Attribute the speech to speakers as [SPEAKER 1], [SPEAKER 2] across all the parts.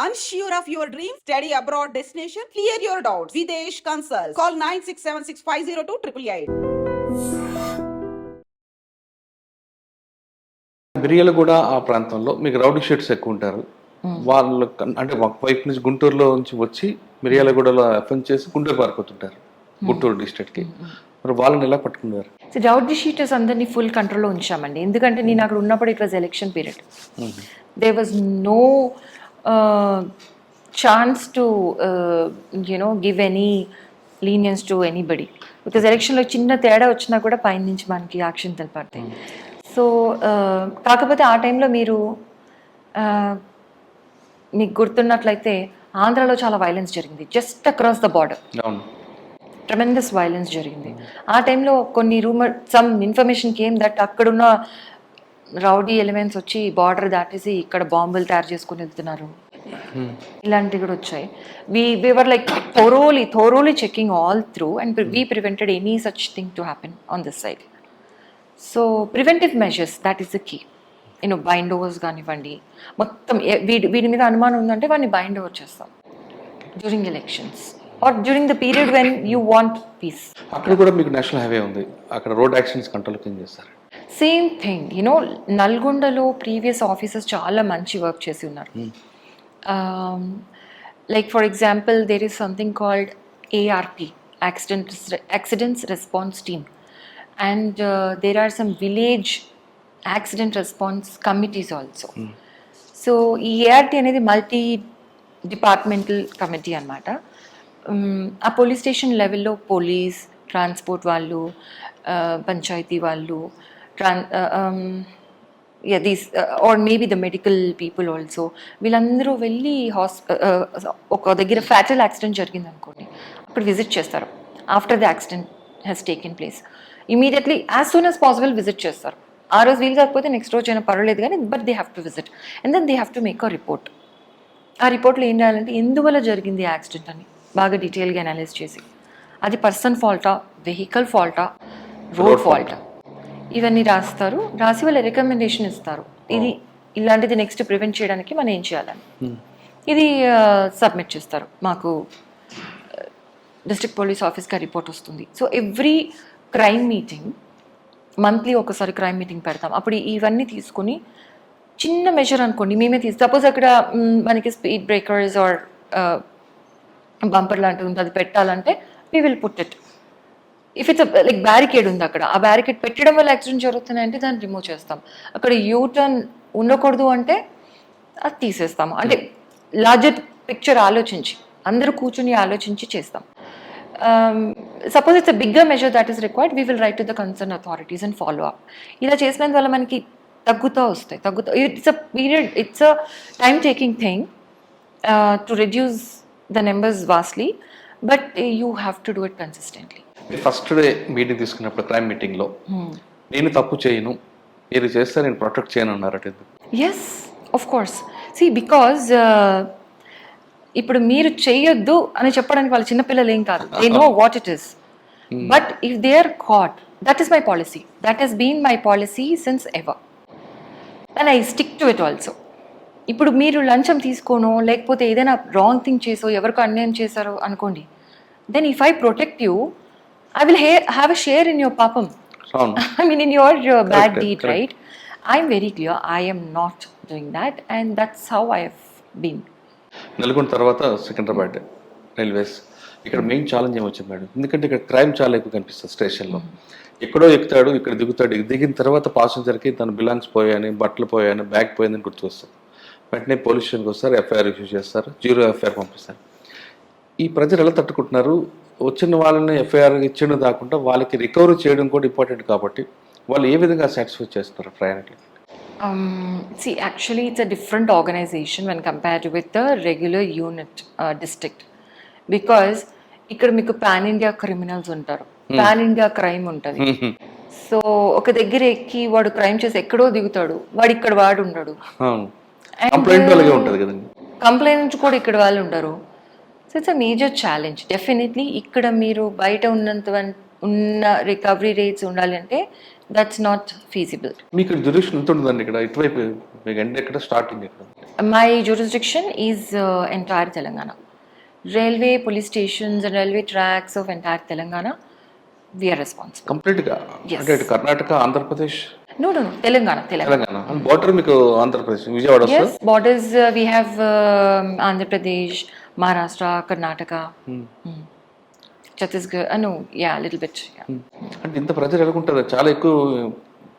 [SPEAKER 1] Unsure of your dream? Study abroad destination? Clear your doubts. Videsh Consult. Call 9676502888.
[SPEAKER 2] మిరియలగూడ ఆ ప్రాంతంలో మీకు rowdy sheets ఎక్కువ ఉంటారు వాళ్ళు కన్- అంటే ఒక వైపు నుంచి గుంటూరులో నుంచి వచ్చి మిరియాలగూడలో ఎఫెన్స్ చేసి గుంటూరు పారిపోతుంటారు గుంటూరు డిస్ట్రిక్ట్కి మరి వాళ్ళని ఎలా పట్టుకున్నారు
[SPEAKER 3] రౌడీ షీటర్స్ అందరినీ ఫుల్ కంట్రోల్లో ఉంచామండి ఎందుకంటే నేను అక్కడ ఉన్నప్పుడు it was election period there was no chance to you know give any leniency to anybody because ఎలక్షన్లో చిన్న తేడా వచ్చినా కూడా పైన నుంచి మనకి యాక్షన్ తెలపడతాయి. సో కాకపోతే ఆ టైంలో మీరు uh, మీకు గుర్తున్నట్లయితే ఆంధ్రాలో చాలా వైలెన్స్ జరిగింది. Just across the border tremendous violence జరిగింది. ఆ టైంలో కొన్ని rumour some information came that అక్కడున్న రౌడీ ఎలిమెంట్స్ వచ్చి బార్డర్ దాటేసి ఇక్కడ బాంబులు తయారు చేసుకుని వెళ్తున్నారు ఇలాంటివి కూడా వచ్చాయి. We were like thoroughly thoroughly checking all through and we prevented any such thing to happen on this side so preventive measures that is the key నేను బైండ్ ఓవర్స్ కానివ్వండి. మొత్తం వీడి వీడి మీద అనుమానం ఉందంటే వాడిని బైండ్ ఓవర్ చేస్తాం. During elections or during the period when you want peace
[SPEAKER 2] అక్కడ కూడా మీకు నేషనల్ హైవే ఉంది. అక్కడ రోడ్ యాక్సిడెంట్స్ కంట్రోల్ ఏం చేస్తారు.
[SPEAKER 3] సేమ్ థింగ్ యునో నల్గొండలో ప్రీవియస్ ఆఫీసర్స్ చాలా మంచి వర్క్ చేసి ఉన్నారు. Like for example there is something called ART accident accidents response team and there are some village accident response committees also so ఈ ART అనేది multi departmental committee అనమాట ఆ police station లెవెల్లో police transport వాళ్ళు ఆ, పంచాయతీ వాళ్ళు Tron these are maybe the medical people also వీళ్ళందరూ వెళ్ళి హాస్ ఒక దగ్గర ఫ్యాటల్ యాక్సిడెంట్ జరిగింది అనుకోండి అక్కడ విజిట్ చేస్తారు. After the accident has taken place immediately as soon as possible visit చేస్తారు. ఆ రోజు వీలు కాకపోతే నెక్స్ట్ రోజు అయినా పర్వాలేదు కానీ but they have to visit and then they have to make a report ఆ రిపోర్ట్లో ఏం రాయాలంటే ఎందువల్ల జరిగింది యాక్సిడెంట్ అని బాగా డీటెయిల్గా అనలైజ్ చేసి. అది పర్సన్ ఫాల్టా వెహికల్ ఫాల్టా రోడ్ ఫాల్టా ఇవన్నీ రాస్తారు. రాసి వాళ్ళ రికమెండేషన్ ఇస్తారు. ఇది ఇలాంటిది నెక్స్ట్ ప్రివెంట్ చేయడానికి మనం ఏం చేయాలని. ఇది సబ్మిట్ చేస్తారు. మాకు డిస్ట్రిక్ట్ పోలీస్ ఆఫీస్కి రిపోర్ట్ వస్తుంది. So every crime meeting monthly ఒకసారి క్రైమ్ మీటింగ్ పెడతాం. అప్పుడు ఇవన్నీ తీసుకొని చిన్న మెజర్ అనుకోండి మేమే తీసి సపోజ్ అక్కడ మనకి స్పీడ్ బ్రేకర్స్ ఆర్ బంపర్ లాంటిది ఉంది అది పెట్టాలంటే we will put it if it's like barricade ఉంది అక్కడ ఆ బ్యారికేడ్ పెట్టడం వల్ల యాక్సిడెంట్ జరుగుతున్నాయంటే దాన్ని రిమూవ్ చేస్తాం. అక్కడ యూ టర్న్ ఉండకూడదు అంటే అది తీసేస్తాము. అంటే లార్జర్ పిక్చర్ ఆలోచించి అందరూ కూర్చుని ఆలోచించి చేస్తాం. Suppose it's a bigger measure that is required we will write to the concern authorities and follow up ఇలా చేసినందు వల్ల మనకి తగ్గుతూ వస్తాయి తగ్గుతూ it's a period it's a time taking thing to reduce the numbers vastly but you have to do it consistently
[SPEAKER 2] first day meeting తీసుకున్నప్పుడు crime మీటింగ్లో నేను తప్పు చేయను మీరు చేస్తే నేను ప్రొటెక్ట్ చేయను అన్నారట
[SPEAKER 3] yes of course see because ఇప్పుడు మీరు చెయ్యొద్దు అని చెప్పడానికి వాళ్ళ చిన్నపిల్లలు ఏం కాదు. They know what it is but if they are caught that is my policy that has been my policy since ever and I stick to it also ఇప్పుడు మీరు లంచం తీసుకోనో లేకపోతే ఏదైనా రాంగ్ థింగ్ చేసో ఎవరికో అన్యాయం చేశారో అనుకోండి. Then if I protect you I will hey have a share in your పాపం
[SPEAKER 2] అవును
[SPEAKER 3] I mean, in your bad
[SPEAKER 2] Correct,
[SPEAKER 3] deed,
[SPEAKER 2] correct.
[SPEAKER 3] right? I'm very clear. I am not doing that, and that's how I have been.
[SPEAKER 2] Nalgonda తర్వాత Secunderabad railways. ఇక్కడ main challenge ఏమొచ్చింది madam ఎందుకంటే ఇక్కడ crime చాలా ఎక్కువ కనిపిస్తుంది స్టేషన్లో. ఎక్కడో ఎక్కుతాడు ఇక్కడ దిగుతాడు. దిగిన తర్వాత పాసెంజర్కి తన బిలాంగ్స్ పోయాయని బట్టలు పోయాయని బ్యాగ్ పోయిందని గుర్తు వస్తుంది వెంటనే పోలీస్ స్టేషన్కి వస్తారు ఎఫ్ఐఆర్ ఇష్యూ చేస్తారు జీరో ఎఫ్ఐఆర్ పంపిస్తారు. ఈ ప్రజలు ఎలా తట్టుకుంటున్నారు? వచ్చిన వాళ్ళని ఎఫ్ఐఆర్ ఇచ్చిన కాకుండా వాళ్ళకి రికవరీ చేయడం కూడా ఇంపార్టెంట్ కాబట్టి వాళ్ళు ఏ విధంగా సాటిస్ఫై చేస్తున్నారు ప్రయాణికులు?
[SPEAKER 3] Um, see, actually, it's a different organization when compared with the regular unit uh, district. Because ఇక్కడ మీకు పాన్ ఇండియా క్రిమినల్స్ ఉంటారు. పాన్ ఇండియా క్రైమ్ ఉంటుంది. సో ఒక దగ్గర ఎక్కి వాడు క్రైమ్ చేసి ఎక్కడో దిగుతాడు. వాడు ఇక్కడ వాడు ఉండడు.
[SPEAKER 2] కంప్లైంట్
[SPEAKER 3] కూడా ఇక్కడ వాళ్ళు ఉండరు. So it's a major challenge definitely ఇక్కడ మీరు బయట ఉన్నంత ఉన్న రికవరీ రేట్స్ ఉండాలి అంటే దట్స్ నాట్ ఫీజిబుల్
[SPEAKER 2] మీకు డ్యూరేషన్ ఎంత ఉంటుందండి ఇక్కడ ఇటువైపు మీకు ఎండ్ ఎక్కడ స్టార్టింగ్ ఎక్కడ
[SPEAKER 3] is uh, entire Telangana. Railway, police stations, and railway tracks of entire Telangana, we are responsible.
[SPEAKER 2] కంప్లీట్గా. అంటే Karnataka Andhra Pradesh
[SPEAKER 3] No, no, no, Telangana, Telangana.
[SPEAKER 2] Telangana border మీకు ఆంధ్రప్రదేశ్ విజయవాడ
[SPEAKER 3] Yes,
[SPEAKER 2] వస్తుంది
[SPEAKER 3] borders uh, we have um, Andhra Pradesh, Maharashtra, Karnataka,
[SPEAKER 2] Hmm.
[SPEAKER 3] mm. Chhattisgarh. Uh, no, yeah, a little bit. Yeah.
[SPEAKER 2] అంటే ఇంత ప్రజలు ఎలాగుంటుంది చాలా ఎక్కువ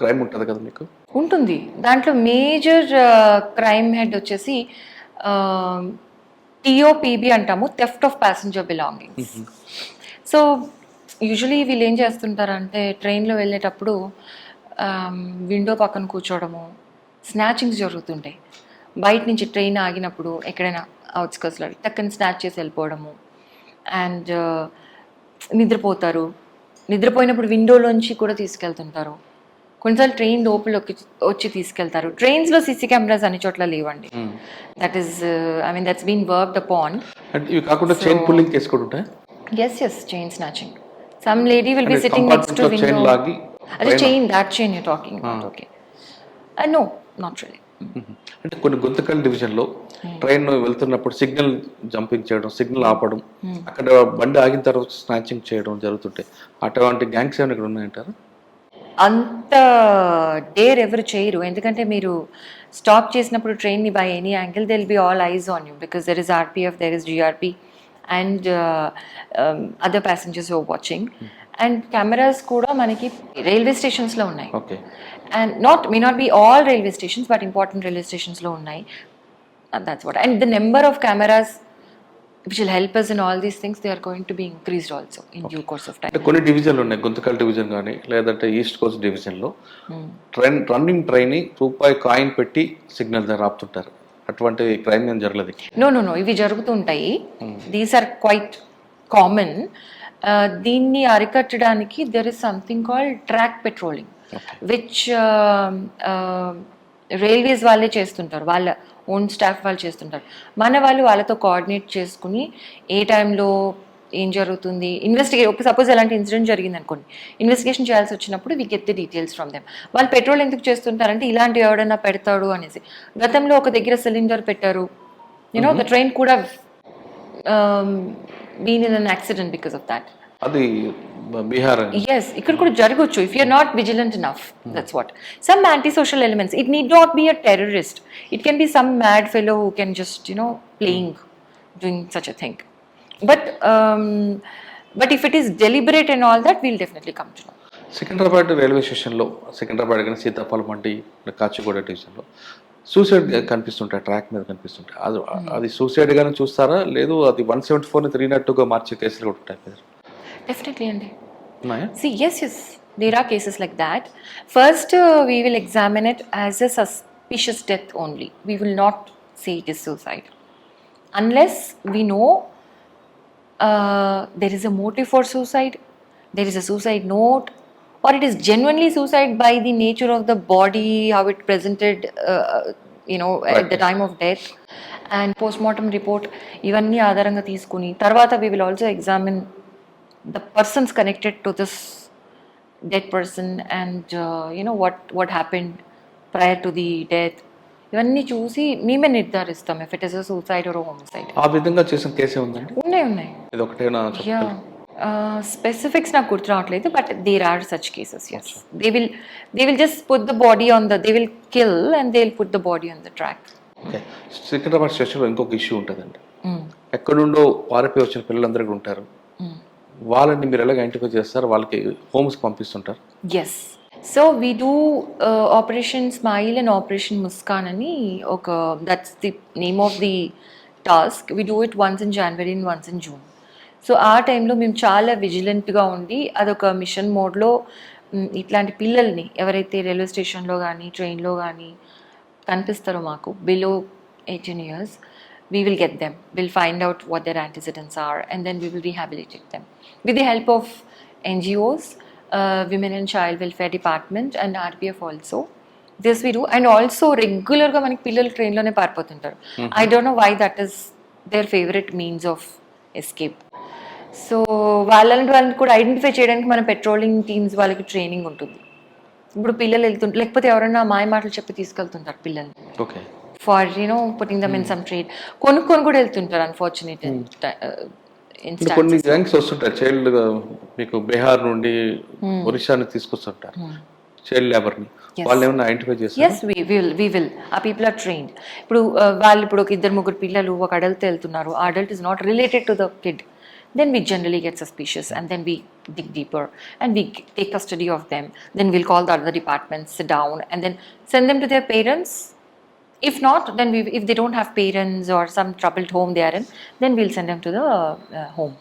[SPEAKER 2] crime ఉంటుంది కదా మీకు
[SPEAKER 3] ఉంటుంది దాంట్లో మేజర్ క్రైమ్ హెడ్ వచ్చేసి టిఓపిబి అంటాము theft of passenger belongings so usually వీళ్ళు ఏం చేస్తుంటారంటే ట్రైన్లో వెళ్ళేటప్పుడు విండో పక్కన కూర్చోవడము స్నాచింగ్స్ జరుగుతుంటాయి. బయట నుంచి ట్రైన్ ఆగినప్పుడు ఎక్కడైనా అవుట్స్కర్స్లో టక్కని స్నాచ్ చేసి వెళ్ళిపోవడము. అండ్ నిద్రపోతారు. నిద్రపోయినప్పుడు విండోలోంచి కూడా తీసుకెళ్తుంటారు. కొన్నిసార్లు ట్రైన్ లోపలికి వచ్చి తీసుకెళ్తారు. ట్రైన్స్లో సీసీ కెమెరాస్ అన్ని చోట్ల లేవండి. That is I mean that's been worked upon
[SPEAKER 2] అంటే ఇవి కాకుండా chain pulling
[SPEAKER 3] yes yes chain snatching some lady will be sitting next to window అదే chain that chain you talking okay no not really
[SPEAKER 2] అంటే కొన్ని గుంతకల్ డివిజన్లో train వెళ్తున్నప్పుడు signal jumping చేయడం signal ఆపడం అక్కడ బండి ఆగిన తర్వాత స్నాచింగ్ చేయడం జరుగుతుంటాయి అటువంటి గ్యాంగ్స్ ఏమైనా ఇక్కడ ఉన్నాయంటారా?
[SPEAKER 3] అంత డేర్ ఎవరు చేయరు. ఎందుకంటే మీరు స్టాప్ చేసినప్పుడు ట్రైన్ని by any angle they'll be all eyes on you because there is RPF there is GRP and other passengers oh watching and cameras కూడా మనకి రైల్వే స్టేషన్స్లో ఉన్నాయి. And not may not be all railway stations but important railway స్టేషన్స్లో ఉన్నాయి. That's what and the number of cameras which will help us in all these things they are going to be increased also in due course of
[SPEAKER 2] అంటే కొన్ని డివిజన్లు ఉన్నాయి Guntakal division కానీ లేదంటే east coast డివిజన్లో. Train running train రూపాయి coin పెట్టి signal దగ్గర ఆపుతుంటారు అటువంటి క్రైమ్ ఏం జరగలేదు.
[SPEAKER 3] నో నో నో ఇవి జరుగుతుంటాయి దీస్ ఆర్ క్వైట్ కామన్ దీన్ని అరికట్టడానికి there is something called track patrolling which railways వాళ్ళే చేస్తుంటారు. వాళ్ళ ఓన్ స్టాఫ్ వాళ్ళు చేస్తుంటారు. మన వాళ్ళు వాళ్ళతో కోఆర్డినేట్ చేసుకుని ఏ టైంలో ఏం జరుగుతుంది ఇన్వెస్టిగే ఒక సపోజ్ ఎలాంటి ఇన్సిడెంట్ జరిగింది అనుకోండి ఇన్వెస్టిగేషన్ చేయాల్సి వచ్చినప్పుడు we get the details from them వాళ్ళు పెట్రోల్ ఎందుకు చేస్తుంటారంటే ఇలాంటివి ఎవడన్నా పెడతాడు అనేసి. గతంలో ఒక దగ్గర సిలిండర్ పెట్టారు. యూనో ద ట్రైన్ కూడా been in an accident because of that
[SPEAKER 2] అది బీహార్
[SPEAKER 3] ఎస్ ఇక్కడ కూడా జరగవచ్చు if you're not vigilant enough that's what some anti social elements it need not be a terrorist it can be some mad fellow who can just you know playing doing such a thing but but if it is deliberate and all that we'll definitely come to know
[SPEAKER 2] Secunderabad railway స్టేషన్లో సికింద్రాబాద్ కానీ సీతాఫలం మండి కాచిగూడ డివిజన్లో suicide కనిపిస్తుంటాయి track మీద కనిపిస్తుంటాయి అది అది suicide గానే చూస్తారా లేదు అది వన్ సెవెంటీ ఫోర్ని త్రీ నట్టుగా మార్చే కేసులు కూడా ఉంటాయి కదా
[SPEAKER 3] డెఫినెట్లీ అండి yes, there are cases like that. First, uh, we will examine it as a suspicious death only. We will not say it is suicide. Unless we know uh, there is a motive for suicide, there is a suicide note, or it is genuinely suicide by the nature of the body, how it presented, uh, you know, at the time of death. And postmortem report, ఇవన్నీ ఆధారంగా తీసుకుని తర్వాత we will also examine the persons connected to this dead person and uh, you know what what happened prior to the death ఇవన్నీ చూసి మేమే నిర్ధారిస్తాం if it is suicide or homicide
[SPEAKER 2] ఆ విధంగా చేసిన కేసే ఉందండి
[SPEAKER 3] ఉన్నాయి ఉన్నాయి
[SPEAKER 2] ఇది ఒకటేనా
[SPEAKER 3] యా స్పెసిఫిక్స్ నాకు గుర్తు రావట్లేదు but there are such cases as they will they will just put the body on the they will kill and they will put the body on the track
[SPEAKER 2] Secunderabad స్టేషన్లో ఇంకొక issue ఉంటుందండి. ఎక్కడి నుండో పారిపోయి వచ్చిన పిల్లలందరూ ఉంటారు. వాళ్ళని మీరు ఎలాగ ఐడెంటిఫై చేస్తారు? వాళ్ళకి హోమ్స్కి పంపిస్తుంటారు.
[SPEAKER 3] Yes so we do operation smile and operation Muskaan అని ఒక that's the name of the task we do it once in January and once in June so ఆ టైంలో మేము చాలా విజిలెంట్గా ఉండి అదొక మిషన్ మోడ్లో ఇట్లాంటి పిల్లల్ని ఎవరైతే రైల్వే స్టేషన్లో కానీ ట్రైన్లో కానీ కనిపిస్తారో మాకు below eighteen years will get them. We'll find out what their antecedents are and then we will rehabilitate them. With the help of NGOs, uh, Women and Child Welfare Department and RPF also. This we do. And also రెగ్యులర్గా మనకి పిల్లలు ట్రైన్లోనే పారిపోతుంటారు I don't know why that is their favourite means of escape so వాళ్ళని వాళ్ళని కూడా identify చేయడానికి మన patrolling teams వాళ్ళకి ట్రైనింగ్ ఉంటుంది. ఇప్పుడు పిల్లలు వెళ్తుంటారు లేకపోతే ఎవరైనా మాయ మాటలు చెప్పి తీసుకెళ్తుంటారు పిల్లల్ని.
[SPEAKER 2] Okay.
[SPEAKER 3] For you know putting them in some trade కొనుక్కొని కూడా వెళ్తుంటారు అన్ఫార్చునేట్
[SPEAKER 2] ఇప్పుడు కొన్ని గ్యాంగ్స్ వస్తుంటాయి చైల్డ్ మీకు బీహార్ నుండి ఒరిస్సా నుంచి తీసుకొస్తుంటారు చైల్డ్ లేబర్ని. వాళ్ళు ఏమైనా ఐడెంటిఫై చేస్తారు?
[SPEAKER 3] Yes we will we will uh people are trained ఇప్పుడు uh, వాళ్ళు ఇప్పుడు ఒక ఇద్దరు ముగ్గురు పిల్లలు ఒక అడల్ట్ వెళ్తున్నారు. ఆ adult is not related to the kid then we generally get suspicious and then we dig deeper and we take custody of them. Then we'll call the other departments sit down and then send them to their parents. If not then we if they don't have parents or some troubled home they are in then we'll send them to the uh, home